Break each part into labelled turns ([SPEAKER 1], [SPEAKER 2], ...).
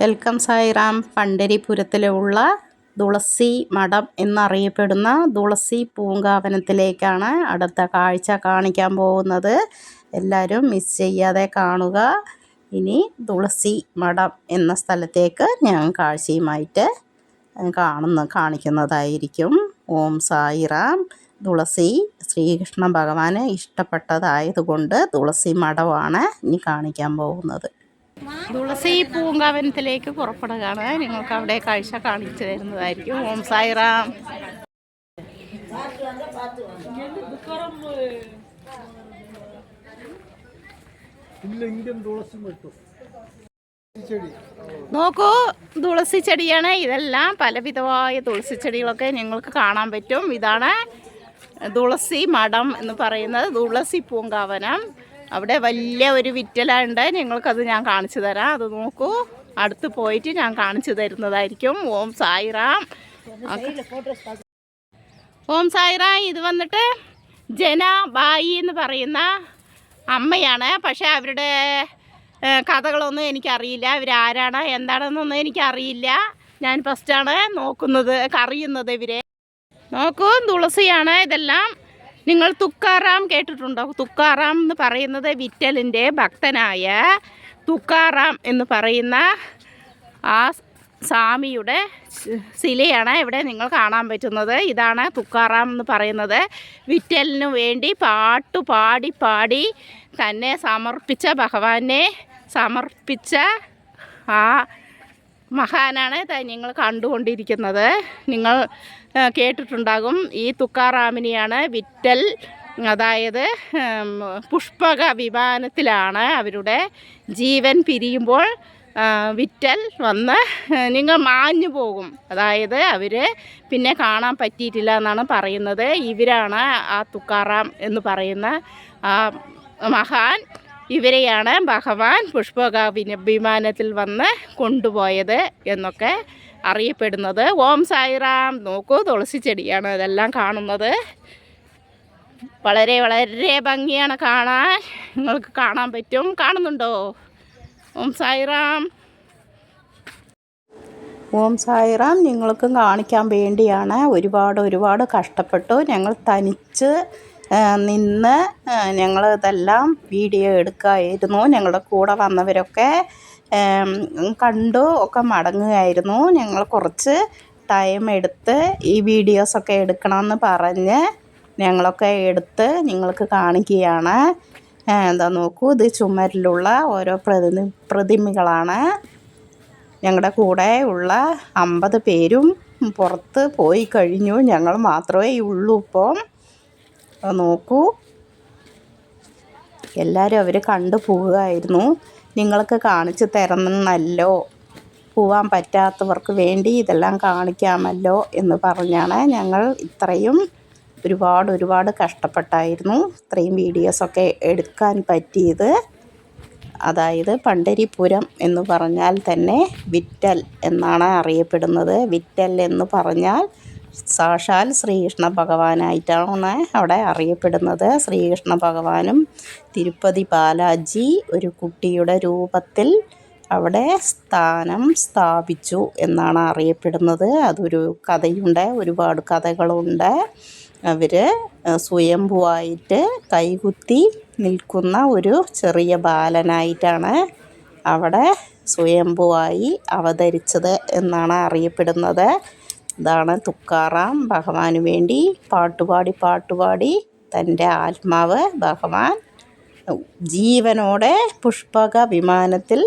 [SPEAKER 1] Welcome Sairam പണ്ടരിപുരത്തിലുള്ള തുളസി മഠം എന്നറിയപ്പെടുന്ന തുളസി പൂങ്കാവനത്തിലേക്കാണ് അടുത്ത കാഴ്ച കാണിക്കാൻ പോകുന്നത്. എല്ലാവരും മിസ് ചെയ്യാതെ കാണുക. ഇനി തുളസി മഠം എന്ന സ്ഥലത്തേക്ക് ഞാൻ കാഴ്ചയുമായിട്ട് കാണുന്ന കാണിക്കുന്നതായിരിക്കും. ഓം സായിറാം. തുളസി ശ്രീകൃഷ്ണ ഭഗവാന് ഇഷ്ടപ്പെട്ടതായതുകൊണ്ട് തുളസി മഠമാണ് ഇനി കാണിക്കാൻ പോകുന്നത്. തുളസി പൂങ്കാവനത്തിലേക്ക് പുറപ്പെടുകയാണ്. നിങ്ങൾക്ക് അവിടെ കാഴ്ച കാണിച്ചു തരുന്നതായിരിക്കും. ഓം സായിറാം. നോക്കൂ തുളസി ചെടിയാണ്. ഇതെല്ലാം പലവിധമായ തുളസി ചെടികളൊക്കെ ഞങ്ങൾക്ക് കാണാൻ പറ്റും. ഇതാണ് തുളസി മഠം എന്ന് പറയുന്നത്. തുളസി പൂങ്കാവനം. അവിടെ വലിയ ഒരു വിറ്റലുണ്ട്. നിങ്ങൾക്കത് ഞാൻ കാണിച്ചു തരാം. അത് നോക്കൂ. അടുത്ത് പോയിട്ട് ഞാൻ കാണിച്ചു തരുന്നതായിരിക്കും. ഓം സായിറാം. ഓം സായിറാം ഇത് വന്നിട്ട് ജന ബായി എന്ന് പറയുന്ന അമ്മയാണ്. പക്ഷേ അവരുടെ കഥകളൊന്നും എനിക്കറിയില്ല. ഇവരാരാണ് എന്താണെന്നൊന്നും എനിക്കറിയില്ല. ഞാൻ ഫസ്റ്റാണ് നോക്കുന്നത് കറിയുന്നത് ഇവരെ. നോക്കൂ തുളസിയാണ് ഇതെല്ലാം. നിങ്ങൾ തുക്കാറാം കേട്ടിട്ടുണ്ടോ? തുക്കാറാം എന്ന് പറയുന്നത് വിറ്റലിന്റെ ഭക്തനായ തുക്കാറാം എന്ന് പറയുന്ന ആ സ്വാമിയുടെ ശിലയാണ് ഇവിടെ നിങ്ങൾ കാണാൻ പറ്റുന്നത്. ഇതാണ് തുക്കാറാം എന്ന് പറയുന്നത്. വിറ്റലിനു വേണ്ടി പാട്ടു പാടി പാടി തന്നെ സമർപ്പിച്ച ഭഗവാനെ സമർപ്പിച്ച ആ മഹാനാണ്. നിങ്ങൾ കണ്ടുകൊണ്ടിരിക്കുന്നത്. നിങ്ങൾ കേട്ടിട്ടുണ്ടാകും. ഈ തുക്കാറാമിനിയാണ് വിറ്റൽ അതായത് പുഷ്പക വിമാനത്തിലാണ് അവരുടെ ജീവൻ പിരിയുമ്പോൾ വിറ്റൽ വന്ന് നിങ്ങൾ മാഞ്ഞു പോകും. അതായത് അവർ പിന്നെ കാണാൻ പറ്റിയിട്ടില്ല എന്നാണ് പറയുന്നത്. ഇവരാണ് ആ തുക്കാറാം എന്ന് പറയുന്ന ആ മഹാൻ. ഇവരെയാണ് ഭഗവാൻ പുഷ്പക വിമാനത്തിൽ വന്ന് കൊണ്ടുപോയത് എന്നൊക്കെ അറിയപ്പെടുന്നത്. ഓം സായിറാം നോക്കൂ തുളസി ചെടിയാണ് ഇതെല്ലാം കാണുന്നത്. വളരെ വളരെ ഭംഗിയാണ് കാണാൻ. നിങ്ങൾക്ക് കാണാൻ പറ്റും. കാണുന്നുണ്ടോ? ഓം സായിറാം. ഓം സായിറാം നിങ്ങൾക്കും കാണിക്കാൻ വേണ്ടിയാണ് ഒരുപാട് ഒരുപാട് കഷ്ടപ്പെട്ടു. ഞങ്ങൾ തനിച്ച് നിന്ന് ഞങ്ങൾ ഇതെല്ലാം വീഡിയോ എടുക്കുകയായിരുന്നു ഞങ്ങളുടെ കൂടെ വന്നവരൊക്കെ കണ്ടു ഒക്കെ മടങ്ങുകയായിരുന്നു. ഞങ്ങൾ കുറച്ച് ടൈം എടുത്ത് ഈ വീഡിയോസൊക്കെ എടുക്കണമെന്ന് പറഞ്ഞ് ഞങ്ങളൊക്കെ എടുത്ത് നിങ്ങൾക്ക് കാണിക്കുകയാണ്. എന്താ നോക്കൂ ഇത് ചുമരിലുള്ള ഓരോ പ്രതി പ്രതിമകളാണ്. ഞങ്ങളുടെ കൂടെ ഉള്ള അമ്പത് പേരും പുറത്ത് പോയി കഴിഞ്ഞു. ഞങ്ങൾ മാത്രമേ ഉള്ളൂ ഇപ്പം. അത് നോക്കൂ. എല്ലാവരും അവർ കണ്ടു പോവുകയായിരുന്നു. നിങ്ങൾക്ക് കാണിച്ചു തരണമെന്നല്ലോ. പോവാൻ പറ്റാത്തവർക്ക് വേണ്ടി ഇതെല്ലാം കാണിക്കാമല്ലോ എന്ന് പറഞ്ഞാണ് ഞങ്ങൾ ഇത്രയും ഒരുപാട് ഒരുപാട് കഷ്ടപ്പെട്ടായിരുന്നു. ഇത്രയും വീഡിയോസൊക്കെ എടുക്കാൻ പറ്റിയത്. അതായത് പണ്ടരിപുരം എന്ന് പറഞ്ഞാൽ തന്നെ വിറ്റൽ എന്നാണ് അറിയപ്പെടുന്നത്. വിറ്റൽ എന്ന് പറഞ്ഞാൽ സാക്ഷാൽ ശ്രീകൃഷ്ണ ഭഗവാനായിട്ടാണ് അവിടെ അറിയപ്പെടുന്നത്. ശ്രീകൃഷ്ണ ഭഗവാനും തിരുപ്പതി ബാലാജി ഒരു കുട്ടിയുടെ രൂപത്തിൽ അവിടെ സ്ഥാനം സ്ഥാപിച്ചു എന്നാണ് അറിയപ്പെടുന്നത്. അതൊരു കഥയുണ്ട് ഒരുപാട് കഥകളുണ്ട്. അവർ സ്വയംഭുവായിട്ട് കൈകുത്തി നിൽക്കുന്ന ഒരു ചെറിയ ബാലനായിട്ടാണ് അവിടെ സ്വയംഭുവായി അവതരിച്ചത് എന്നാണ് അറിയപ്പെടുന്നത്. ഇതാണ് തുക്കാറാം. ഭഗവാന് വേണ്ടി പാട്ടുപാടി പാട്ടുപാടി തന്റെ ആത്മാവ് ഭഗവാൻ ജീവനോടെ പുഷ്പക വിമാനത്തിൽ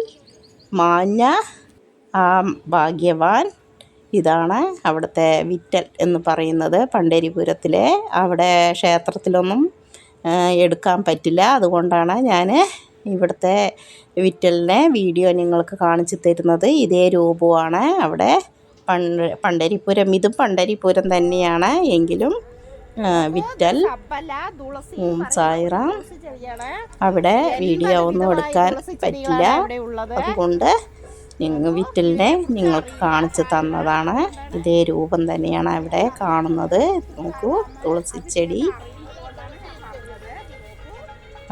[SPEAKER 1] മാഞ്ഞ ആ ഭാഗ്യവാൻ ഇതാണ് അവിടുത്തെ വിറ്റൽ എന്ന് പറയുന്നത് പണ്ടരിപുരത്തിലെ. അവിടെ ക്ഷേത്രത്തിലൊന്നും എടുക്കാൻ പറ്റില്ല. അതുകൊണ്ടാണ് ഞാൻ ഇവിടുത്തെ വിറ്റലിനെ വീഡിയോ നിങ്ങൾക്ക് കാണിച്ചു തരുന്നത്. ഇതേ രൂപമാണ് അവിടെ പണ്ട് ഇതും പണ്ടരിപുരം തന്നെയാണ്. എങ്കിലും വിറ്റൽ സായിറ അവിടെ വീഡിയോ ഒന്നും എടുക്കാൻ പറ്റില്ല. അതുകൊണ്ട് നിങ്ങൾ വിറ്റലിനെ നിങ്ങൾക്ക് കാണിച്ചു തന്നതാണ്. ഇതേ രൂപം തന്നെയാണ് അവിടെ കാണുന്നത്. നോക്കൂ തുളസി ചെടി.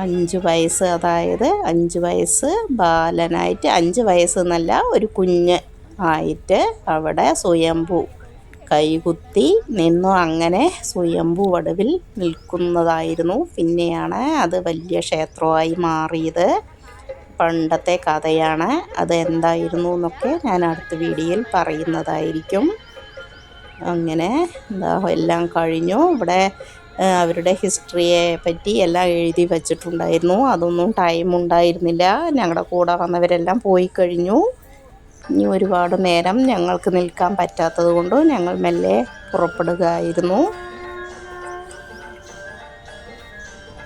[SPEAKER 1] അഞ്ച് വയസ്സ് അതായത് അഞ്ച് വയസ്സ് ബാലനായിട്ട് അഞ്ച് വയസ്സ് എന്നല്ല ഒരു കുഞ്ഞ് ആയിട്ട് അവിടെ സ്വയംഭൂ കൈകുത്തി നിന്നു അങ്ങനെ സ്വയംഭൂ വടുവിൽ നിൽക്കുന്നതായിരുന്നു. പിന്നെയാണ് അത് വലിയ ക്ഷേത്രമായി മാറിയത്. പണ്ടത്തെ കഥയാണ്. അത് എന്തായിരുന്നു എന്നൊക്കെ ഞാൻ അടുത്ത വീഡിയോയിൽ പറയുന്നതായിരിക്കും. അങ്ങനെ എന്താ എല്ലാം കഴിഞ്ഞു. ഇവിടെ അവരുടെ ഹിസ്റ്ററിയെ പറ്റി എല്ലാം എഴുതി വച്ചിട്ടുണ്ടായിരുന്നു. അതൊന്നും ടൈം ഉണ്ടായിരുന്നില്ല. ഞങ്ങളുടെ കൂടെ വന്നവരെല്ലാം പോയി കഴിഞ്ഞു. ഇനി ഒരുപാട് നേരം ഞങ്ങൾക്ക് നിൽക്കാൻ പറ്റാത്തത് കൊണ്ട് ഞങ്ങൾ മെല്ലെ പുറപ്പെടുകയായിരുന്നു.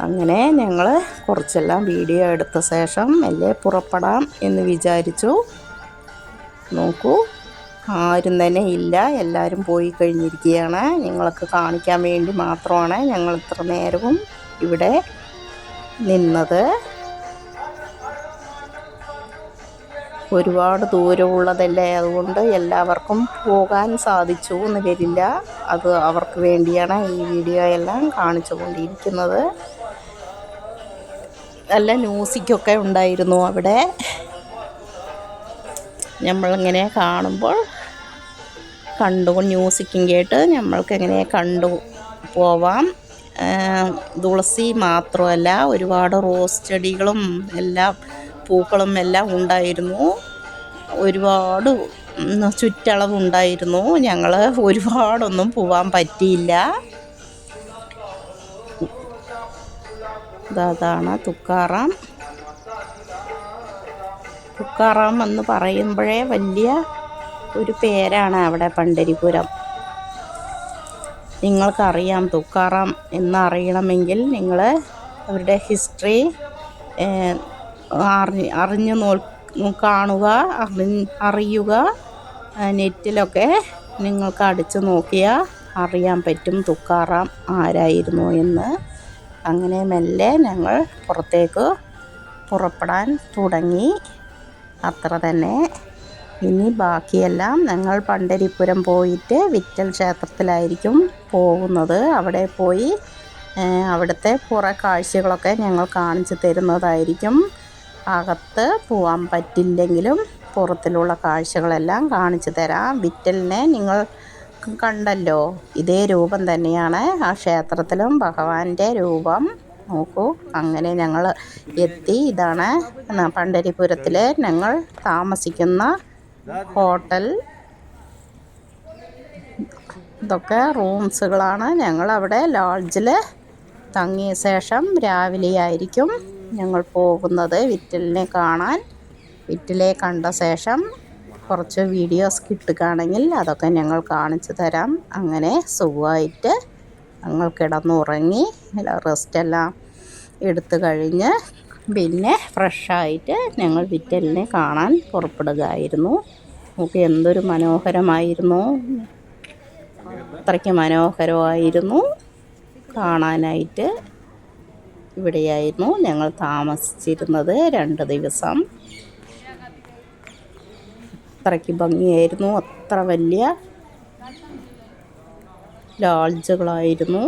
[SPEAKER 1] അങ്ങനെ ഞങ്ങൾ കുറച്ചെല്ലാം വീഡിയോ എടുത്ത ശേഷം മെല്ലെ പുറപ്പെടാം എന്ന് വിചാരിച്ചു. നോക്കൂ ആരും തന്നെ ഇല്ല എല്ലാവരും പോയി കഴിഞ്ഞിരിക്കുകയാണ്. നിങ്ങൾക്ക് കാണിക്കാൻ വേണ്ടി മാത്രമാണ് ഞങ്ങൾ ഇത്ര നേരവും ഇവിടെ നിന്നത്. ഒരുപാട് ദൂരമുള്ളതല്ലേ? അതുകൊണ്ട് എല്ലാവർക്കും പോകാൻ സാധിച്ചു എന്ന് വരില്ല. അത് അവർക്ക് വേണ്ടിയാണ് ഈ വീഡിയോ എല്ലാം കാണിച്ചു കൊണ്ടിരിക്കുന്നത്. നല്ല മ്യൂസിക്കൊക്കെ ഉണ്ടായിരുന്നു അവിടെ. നമ്മളിങ്ങനെ കാണുമ്പോൾ കണ്ടു മ്യൂസിക്കും കേട്ട് നമ്മൾക്ക് എങ്ങനെ കണ്ടു പോവാം. തുളസി മാത്രമല്ല ഒരുപാട് റോസ് ചെടികളും എല്ലാം പൂക്കളും എല്ലാം ഉണ്ടായിരുന്നു. ഒരുപാട് ചുറ്റളവുണ്ടായിരുന്നു. ഞങ്ങൾ ഒരുപാടൊന്നും പോവാൻ പറ്റിയില്ല. അതാണ് തുക്കാറാം. തുക്കാറാം എന്ന് പറയുമ്പോഴേ വലിയ ഒരു പേരാണ് അവിടെ പണ്ടരിപുരം. നിങ്ങൾക്കറിയാം തുക്കാറാം എന്നറിയണമെങ്കിൽ നിങ്ങൾ അവരുടെ ഹിസ്റ്ററി അറി അറിഞ്ഞു നോ കാണുക അറി അറിയുക നെറ്റിലൊക്കെ നിങ്ങൾക്ക് അടിച്ചു നോക്കിയാൽ അറിയാൻ പറ്റും തുക്കാറാം ആരായിരുന്നു എന്ന്. അങ്ങനെ മെല്ലെ ഞങ്ങൾ പുറത്തേക്ക് പുറപ്പെടാൻ തുടങ്ങി. അത്ര തന്നെ. ഇനി ബാക്കിയെല്ലാം ഞങ്ങൾ പണ്ടരിപ്പുരം പോയിട്ട് വിറ്റൽ ക്ഷേത്രത്തിലായിരിക്കും പോകുന്നത്. അവിടെ പോയി അവിടുത്തെ കുറേ കാഴ്ചകളൊക്കെ ഞങ്ങൾ കാണിച്ചു തരുന്നതായിരിക്കും. അകത്ത് പോവാൻ പറ്റില്ലെങ്കിലും പുറത്തിലുള്ള കാഴ്ചകളെല്ലാം കാണിച്ചു തരാം. വിറ്റലിനെ നിങ്ങൾ കണ്ടല്ലോ. ഇതേ രൂപം തന്നെയാണ് ആ ക്ഷേത്രത്തിലും ഭഗവാന്റെ രൂപം. നോക്കൂ അങ്ങനെ ഞങ്ങൾ എത്തി. ഇതാണ് പണ്ടരിപുരത്തിലെ ഞങ്ങൾ താമസിക്കുന്ന ഹോട്ടൽ. ഇതൊക്കെ റൂംസുകളാണ് ഞങ്ങൾ അവിടെ ലോഡ്ജിൽ തങ്ങിയ ശേഷം രാവിലെ ആയിരിക്കും ഞങ്ങൾ പോകുന്നത് വിറ്റലിനെ കാണാൻ. വിറ്റിലെ കണ്ട ശേഷം കുറച്ച് വീഡിയോസ് കിട്ടുകയാണെങ്കിൽ അതൊക്കെ ഞങ്ങൾ കാണിച്ചു തരാം. അങ്ങനെ സുഖമായിട്ട് ഞങ്ങൾ കിടന്നുറങ്ങി റെസ്റ്റെല്ലാം എടുത്തു കഴിഞ്ഞ് പിന്നെ ഫ്രഷായിട്ട് ഞങ്ങൾ വിറ്റലിനെ കാണാൻ പുറപ്പെടുകയായിരുന്നു. നമുക്ക് എന്തൊരു മനോഹരമായിരുന്നു. അത്രയ്ക്ക് മനോഹരമായിരുന്നു. കാണാനായിട്ട് ഇവിടെയായിരുന്നു ഞങ്ങൾ താമസിച്ചിരുന്നത് രണ്ട് ദിവസം. അത്രയ്ക്ക് ഭംഗിയായിരുന്നു. അത്ര വലിയ ലോഡ്ജുകളായിരുന്നു.